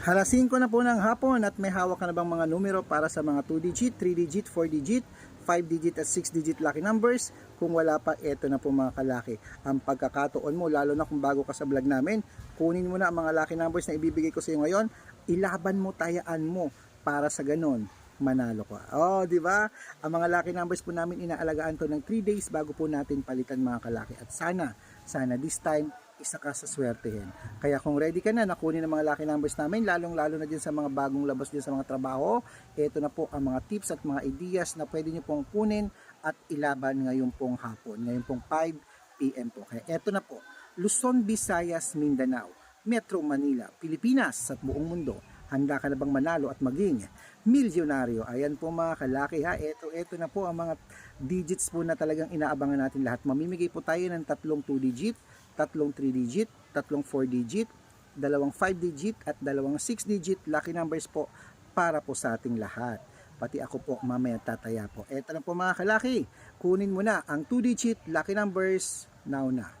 Alas 5 na po ng hapon at may hawak ka na bang mga numero para sa mga 2-digit, 3-digit, 4-digit, 5-digit at 6-digit lucky numbers? Kung wala pa, eto na po mga kalaki. Ang pagkakataon mo, lalo na kung bago ka sa vlog namin, kunin mo na ang mga lucky numbers na ibibigay ko sa iyo ngayon, ilaban mo, tayaan mo para sa ganon manalo ka. Oh, di ba? Ang mga lucky numbers po namin inaalagaan to ng 3 days bago po natin palitan mga kalaki. At sana, sana this time isa ka sa swertehin. Kaya kung ready ka na nakunin ang mga lucky numbers namin, lalong-lalo na din sa mga bagong labas din sa mga trabaho, ito na po ang mga tips at mga ideas na pwede nyo pong kunin at ilaban ngayong pong hapon, ngayong pong 5 p.m. po. Kaya ito na po, Luzon, Visayas, Mindanao, Metro Manila, Pilipinas at buong mundo. Handa ka na bang manalo at maging milyonaryo? Ayan po mga kalaki ha. Ito, ito na po ang mga digits po na talagang inaabangan natin lahat. Mamimigay po tayo ng tatlong 2 digit, tatlong 3 digit, tatlong 4 digit, dalawang 5 digit at dalawang 6 digit lucky numbers po para po sa ating lahat. Pati ako po mamaya tataya po. Eto na po mga kalaki. Kunin mo na ang 2 digit lucky numbers now na.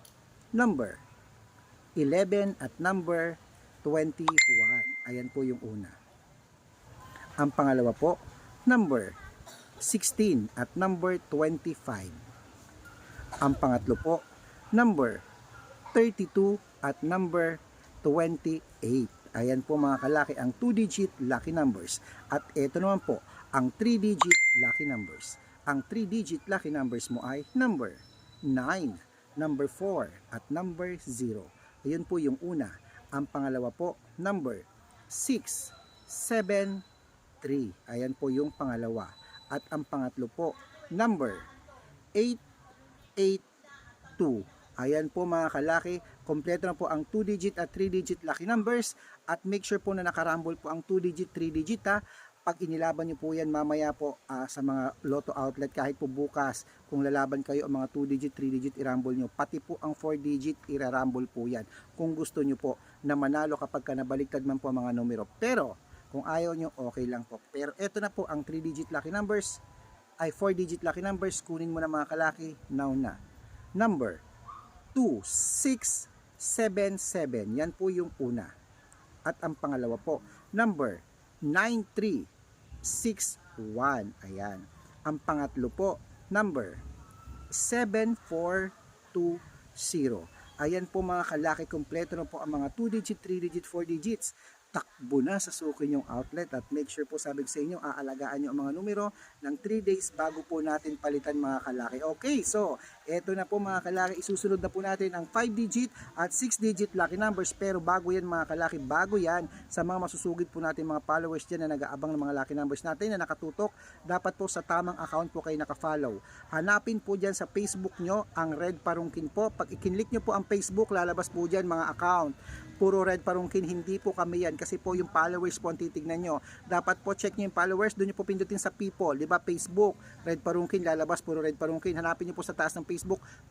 Number 11 at number 21. Ayan po yung una. Ang pangalawa po, number 16 at number 25. Ang pangatlo po, number 32 at number 28. Ayan po mga kalaki ang 2-digit lucky numbers. At ito naman po ang 3-digit lucky numbers. Ang 3-digit lucky numbers mo ay number 9, number 4 at number 0. Ayun po yung una. Ang pangalawa po, number 6, 7, 3. Ayan po yung pangalawa. At ang pangatlo po, number 8, 8, 2. Ayan po mga kalaki, kompleto na po ang 2-digit at 3-digit lucky numbers at make sure po na nakarambol po ang 2-digit, 3-digit ha. Pag inilaban nyo po yan mamaya po ah, sa mga lotto outlet kahit po bukas kung lalaban kayo ang mga 2-digit, 3-digit irambol nyo. Pati po ang 4-digit irarambol po yan kung gusto nyo po na manalo kapag ka nabaliktad man po ang mga numero. Pero kung ayaw nyo, okay lang po. Pero eto na po ang 3-digit lucky numbers ay 4-digit lucky numbers. Kunin mo na mga kalaki, now na. Number 2, 6, 7, 7. Yan po yung una. At ang pangalawa po, number 9, 3, 6, 1. Ayan. Ang pangatlo po, number 7, 4, 2, 0. Ayan po mga kalaki, kompleto na po ang mga 2 digit, 3 digit, 4 digits takbo na sa suki yung outlet at make sure po sabi sa inyo aalagaan nyo ang mga numero ng 3 days bago po natin palitan mga kalaki. Okay, so eto na po mga kalaki, isusunod na po natin ang 5 digit at 6 digit lucky numbers pero bago yan mga kalaki, bago yan sa mga masusugid po natin mga followers dyan na nag-aabang ng mga lucky numbers natin na nakatutok, dapat po sa tamang account po kayo nakafollow. Hanapin po dyan sa Facebook nyo ang Red Parungkin po. Pag ikinlik nyo po ang Facebook, lalabas po dyan mga account puro red parungkin, hindi po kami yan kasi po yung followers po ang titignan nyo. Dapat po check nyo yung followers, doon nyo po pindutin sa people, di ba? Facebook, red parungkin, lalabas puro red parungkin. Hanapin nyo po sa taas ng Facebook,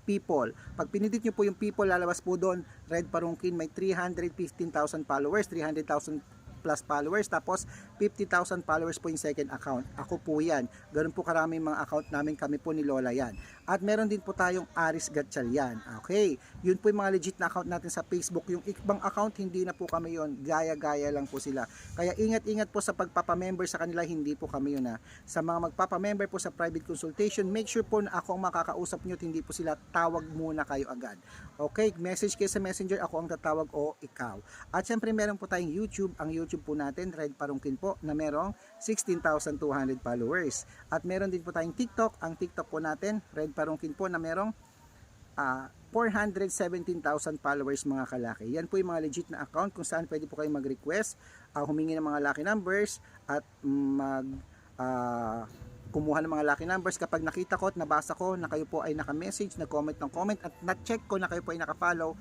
people. Pag pinindit nyo po yung people, lalabas po doon, red parungkin, may 315,000 followers, 300,000 plus followers tapos 50,000 followers po yung second account. Ako po yan. Ganun po karaming mga account namin kami po ni Lola yan. At meron din po tayong Aris Gatchalian okay. Yun po yung mga legit na account natin sa Facebook. Yung ibang account hindi na po kami yon gaya-gaya lang po sila. Kaya ingat-ingat po sa pagpapamember sa kanila. Hindi po kami yun ha. Sa mga magpapamember po sa private consultation make sure po na ako ang makakausap nyo at hindi po sila tawag muna kayo agad. Okay. Message kayo sa messenger. Ako ang tatawag o ikaw. At syempre meron po tayong YouTube. Ang YouTube po natin Red Parungkin po na merong 16,200 followers at meron din po tayong TikTok ang TikTok po natin Red Parungkin po na merong ah, 417,000 followers mga kalaki. Yan po yung mga legit na account kung saan pwede po kayo mag-request, ah, humingi ng mga lucky numbers at mag ah, kumuha ng mga lucky numbers kapag nakita ko at nabasa ko na kayo po ay naka-message, nag-comment ng comment at na-check ko na kayo po ay naka-follow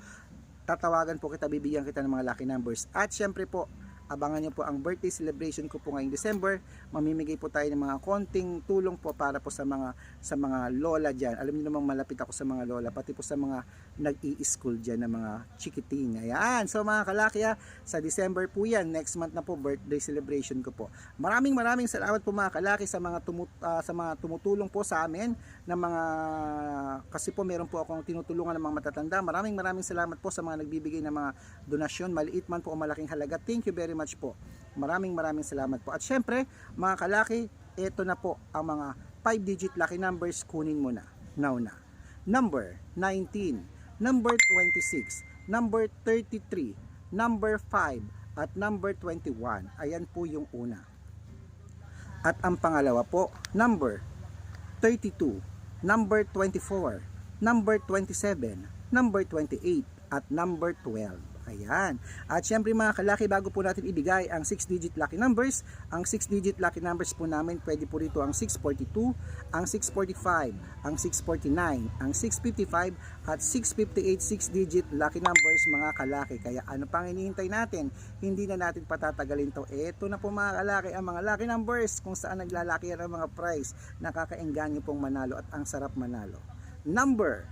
tatawagan po kita, bibigyan kita ng mga lucky numbers. At syempre po, abangan nyo po ang birthday celebration ko po ngayong December. Mamimigay po tayo ng mga konting tulong po para po sa mga sa mga lola diyan. Alam niyo namang malapit ako sa mga lola, pati po sa mga nag-i-school diyan na mga chikiting. Ayan. So mga kalaki ah, sa December po yan. Next month na po birthday celebration ko po. Maraming maraming salamat po mga kalaki sa mga tumut ah, sa mga tumutulong po sa amin ng mga kasi po meron po akong tinutulungan ng mga matatanda. Maraming maraming salamat po sa mga nagbibigay ng mga donasyon, maliit man po o malaking halaga. Thank you very much po. Maraming maraming salamat po. At syempre, mga kalaki, ito na po ang mga 5-digit lucky numbers. Kunin mo na. Now na. Number 19, number 26, number 33, number 5, at number 21. Ayan po yung una. At ang pangalawa po, number 32, number 24, number 27, number 28, at number 12. Ayan. At syempre mga kalaki, bago po natin ibigay ang 6-digit lucky numbers, ang 6-digit lucky numbers po namin, pwede po rito ang 642, ang 645, ang 649, ang 655, at 658 6-digit lucky numbers mga kalaki. Kaya ano pang hinihintay natin? Hindi na natin patatagalin to. Ito na po mga kalaki, ang mga lucky numbers kung saan naglalaki ang mga prize. Nakakaengganyo pong manalo at ang sarap manalo. Number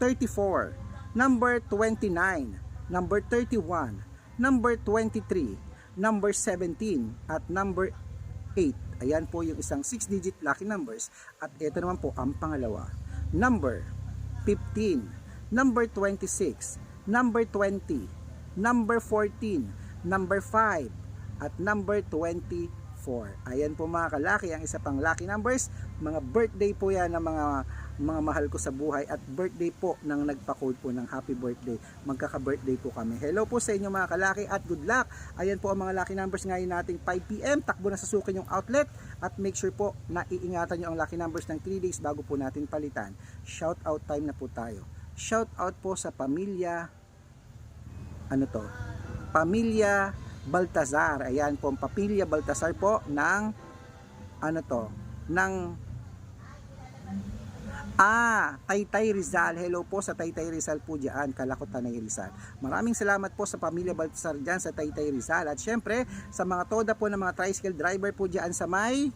34, number 29, number 31, number 23, number 17, at number 8. Ayan po yung isang 6-digit lucky numbers. At ito naman po ang pangalawa. Number 15, number 26, number 20, number 14, number 5, at number 24. Ayan po mga kalaki, ang isa pang lucky numbers. Mga birthday po yan ng mga mga mahal ko sa buhay at birthday po ng nagpa-code po ng happy birthday. Magkaka-birthday po kami. Hello po sa inyo mga kalaki at good luck. Ayan po ang mga lucky numbers ngayon nating 5pm. Takbo na sa sukin yung outlet at make sure po na iingatan nyo ang lucky numbers ng 3 days bago po natin palitan. Shout out time na po tayo. Shout out po sa pamilya ano to? Pamilya Baltazar. Ayan po ang pamilya Baltazar po ng ano to? ng Ah, Taytay Rizal. Hello po sa Taytay Rizal po dyan, Kalakot Tanay Rizal. Maraming salamat po sa pamilya Baltasar dyan sa Taytay Rizal. At syempre, sa mga toda po ng mga tricycle driver po dyan sa may...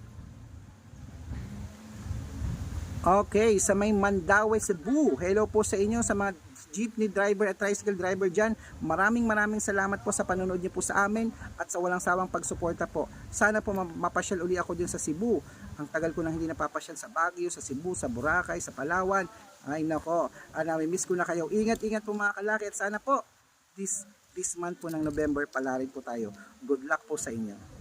Okay, sa may Mandaue, Cebu. Hello po sa inyo sa mga jeepney driver at tricycle driver dyan. Maraming maraming salamat po sa panonood niyo po sa amin at sa walang sawang pagsuporta po. Sana po ma- mapasyal uli ako dyan sa Cebu. Ang tagal ko nang hindi napapasyal sa Baguio, sa Cebu, sa Boracay, sa Palawan. Ay nako, ah, nami-miss ko na kayo. Ingat-ingat po mga kalaki at sana po this this month po ng November pala rin po tayo. Good luck po sa inyo.